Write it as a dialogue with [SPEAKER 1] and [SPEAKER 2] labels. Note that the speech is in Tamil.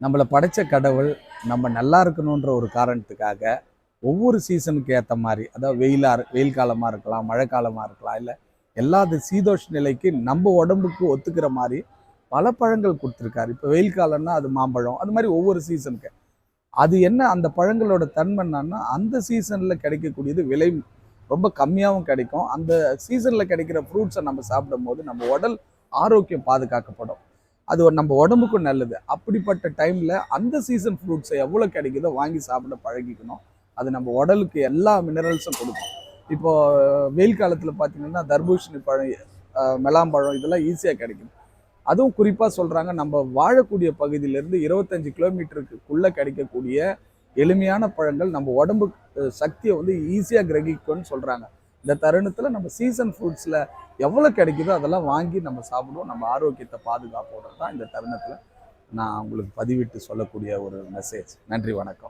[SPEAKER 1] நம்மளை படைச்ச கடவுள் நம்ம நல்லா இருக்கணுன்ற ஒரு காரணத்துக்காக ஒவ்வொரு சீசனுக்கு ஏற்ற மாதிரி அதாவது வெயிலாக வெயில் காலமாக இருக்கலாம் மழை காலமாக இருக்கலாம் இல்லை எல்லா இது சீதோஷ் நிலைக்கு நம்ம உடம்புக்கு ஒத்துக்கிற மாதிரி பல பழங்கள் கொடுத்துருக்காரு. இப்போ வெயில் காலம்னா அது மாம்பழம் அது மாதிரி ஒவ்வொரு சீசனுக்கு. அது என்ன அந்த பழங்களோட தன்மை என்னன்னா அந்த சீசனில் கிடைக்கக்கூடியது விலை ரொம்ப கம்மியாகவும் கிடைக்கும். அந்த சீசனில் கிடைக்கிற ஃப்ரூட்ஸை நம்ம சாப்பிடும் போது நம்ம உடல் ஆரோக்கியம் பாதுகாக்கப்படும். அது நம்ம உடம்புக்கும் நல்லது. அப்படிப்பட்ட டைமில் அந்த சீசன் ஃப்ரூட்ஸை எவ்வளோ கிடைக்குதோ வாங்கி சாப்பிட பழகிக்கணும். அது நம்ம உடலுக்கு எல்லா மினரல்ஸும் கொடுக்கும். இப்போ வெயில் காலத்தில் பார்த்தீங்கன்னா தர்பூஷணி பழம் அஹ், மெலாம்பழம் இதெல்லாம் ஈஸியாக கிடைக்கும். அதுவும் குறிப்பாக சொல்கிறாங்க நம்ம வாழக்கூடிய பகுதியிலேருந்து இருபத்தஞ்சி கிலோமீட்டருக்குள்ளே கிடைக்கக்கூடிய எளிமையான பழங்கள் நம்ம உடம்பு சக்தியை வந்து ஈஸியாக கிரகிக்கும்னு சொல்கிறாங்க இந்த தருணத்தில் நம்ம சீசன் ஃப்ரூட்ஸில் எவ்வளோ கிடைக்குதோ அதெல்லாம் வாங்கி நம்ம சாப்பிடுவோம். நம்ம ஆரோக்கியத்தை பாதுகாப்போட தான் இந்த தருணத்தில் நான் உங்களுக்கு பதிவிட்டு சொல்லக்கூடிய ஒரு மெசேஜ் நன்றி வணக்கம்.